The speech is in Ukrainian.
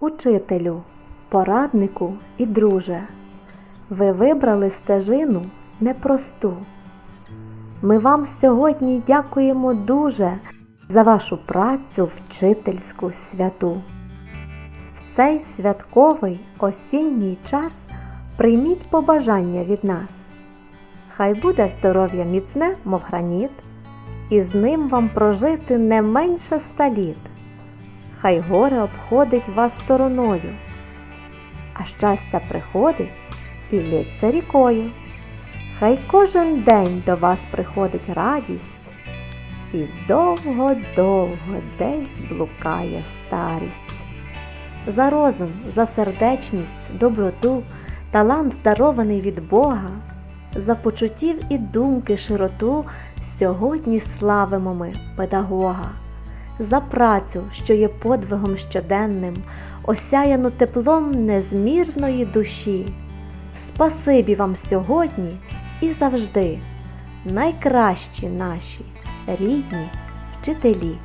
Учителю, пораднику і друже, ви вибрали стежину непросту. Ми вам сьогодні дякуємо дуже за вашу працю вчительську святу. В цей святковий осінній час прийміть побажання від нас. Хай буде здоров'я міцне, мов граніт, і з ним вам прожити не менше ста літ. Хай горе обходить вас стороною, а щастя приходить і лється рікою. Хай кожен день до вас приходить радість, і довго-довго десь блукає старість. За розум, за сердечність, доброту, талант дарований від Бога, за почуттів і думки широту сьогодні славимо ми педагога, за працю, що є подвигом щоденним, осяяну теплом незмірної душі. Спасибі вам сьогодні і завжди, найкращі наші рідні вчителі.